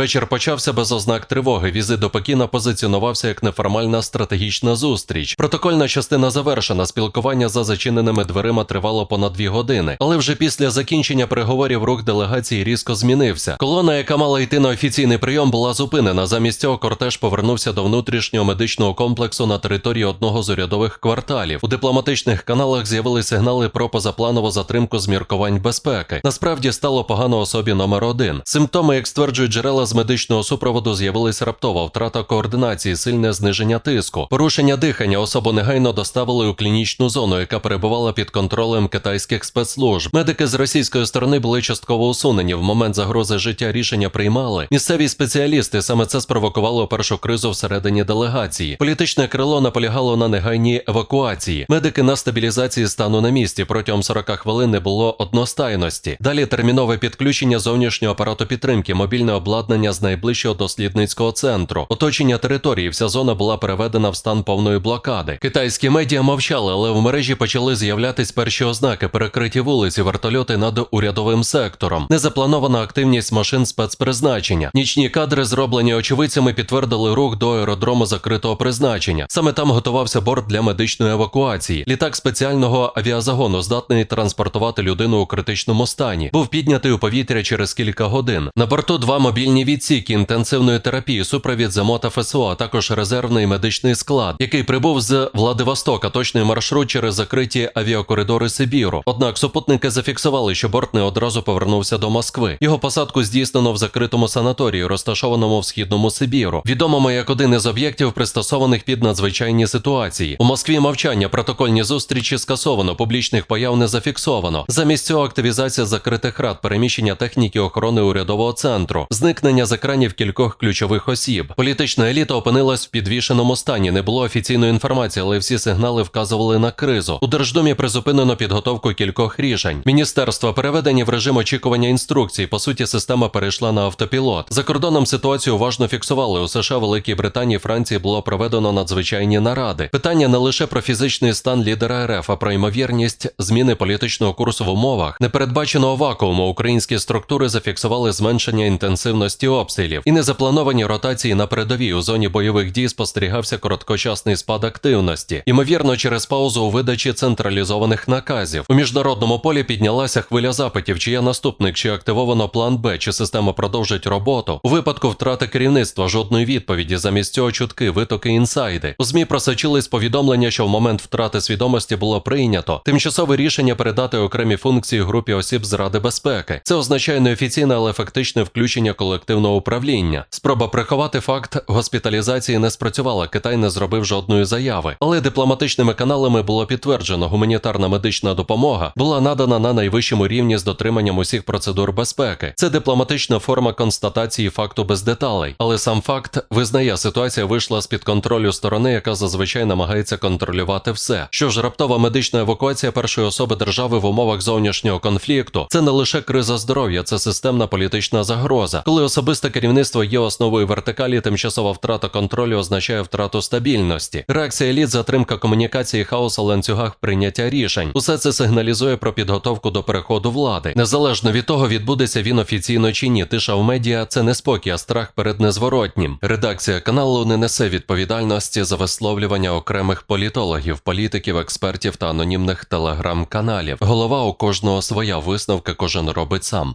Вечір почався без ознак тривоги. Візит до Пекіна позиціонувався як неформальна стратегічна зустріч. Протокольна частина завершена. Спілкування за зачиненими дверима тривало понад дві години. Але вже після закінчення переговорів рух делегації різко змінився. Колона, яка мала йти на офіційний прийом, була зупинена. Замість цього кортеж повернувся до внутрішнього медичного комплексу на території одного з урядових кварталів. У дипломатичних каналах з'явилися сигнали про позапланову затримку з міркувань безпеки. Насправді стало погано особі номер один. Симптоми, як стверджують джерела з медичного супроводу, з'явились раптово. Втрата координації, сильне зниження тиску, порушення дихання. Особу негайно доставили у клінічну зону, яка перебувала під контролем китайських спецслужб. Медики з російської сторони були частково усунені. В момент загрози життя рішення приймали. Місцеві спеціалісти саме це спровокувало першу кризу всередині делегації. Політичне крило наполягало на негайній евакуації. Медики на стабілізації стану на місці. Протягом 40 хвилин не було одностайності. Далі термінове підключення зовнішнього апарату підтримки, мобільне обладнання з найближчого дослідницького центру. Оточення території. Вся зона була переведена в стан повної блокади. Китайські медіа мовчали, але в мережі почали з'являтись перші ознаки, перекриті вулиці, вертольоти над урядовим сектором, незапланована активність машин спецпризначення. Нічні кадри, зроблені очевидцями, підтвердили рух до аеродрому закритого призначення. Саме там готувався борт для медичної евакуації. Літак спеціального авіазагону, здатний транспортувати людину у критичному стані, був піднятий у повітря через кілька годин. На борту два мобільні відсіки інтенсивної терапії, супровід ЗМО та ФСО, а також резервний медичний склад, який прибув з Владивостока, точний маршрут через закриті авіакоридори Сибіру. Однак супутники зафіксували, що борт не одразу повернувся до Москви. Його посадку здійснено в закритому санаторії, розташованому в східному Сибіру, відомому як один із об'єктів, пристосованих під надзвичайні ситуації. У Москві мовчання, протокольні зустрічі скасовано, публічних появ не зафіксовано. Замість цього активізація закритих рад, переміщення техніки охорони урядового центру, зникнення з екранів кількох ключових осіб. Політична еліта опинилась в підвішеному стані. Не було офіційної інформації, але всі сигнали вказували на кризу. У Держдумі призупинено підготовку кількох рішень. Міністерства переведені в режим очікування інструкцій. По суті, система перейшла на автопілот. За кордоном ситуацію уважно фіксували. У США, Великій Британії, Франції було проведено надзвичайні наради. Питання не лише про фізичний стан лідера РФ, а про ймовірність зміни політичного курсу в умовах непередбаченого вакууму. Українські структури зафіксували зменшення інтенсивності обстрілів і незаплановані ротації на передовій у зоні бойових дій спостерігався короткочасний спад активності. Ймовірно, через паузу у видачі централізованих наказів у міжнародному полі піднялася хвиля запитів, чи є наступник, чи активовано план Б, чи система продовжить роботу. У випадку втрати керівництва жодної відповіді. Замість цього чутки, витоки, інсайди. У змі просочились повідомлення, що в момент втрати свідомості було прийнято тимчасове рішення передати окремі функції групі осіб з Ради безпеки. Це означає неофіційне, але ефектичне включення колективного управління. Спроба приховати факт госпіталізації не спрацювала. Китай не зробив жодної заяви, але дипломатичними каналами було підтверджено, гуманітарна медична допомога була надана на найвищому рівні з дотриманням усіх процедур безпеки. Це дипломатична форма констатації факту без деталей, але сам факт визнає, ситуація вийшла з під контролю сторони, яка зазвичай намагається контролювати все. Що ж, раптова медична евакуація першої особи держави в умовах зовнішнього конфлікту це не лише криза здоров'я, це системна політична загроза. Коли особисте керівництво є основою вертикалі, тимчасова втрата контролю означає втрату стабільності. Реакція еліт, затримка комунікації, хаос у ланцюгах прийняття рішень. Усе це сигналізує про підготовку до переходу влади. Незалежно від того, відбудеться він офіційно чи ні. Тиша в медіа це не спокій, а страх перед незворотнім. Редакція каналу не несе відповідальності за висловлювання окремих політологів, політиків, експертів та анонімних телеграм-каналів. Голова у кожного своя висновка кожен робить сам.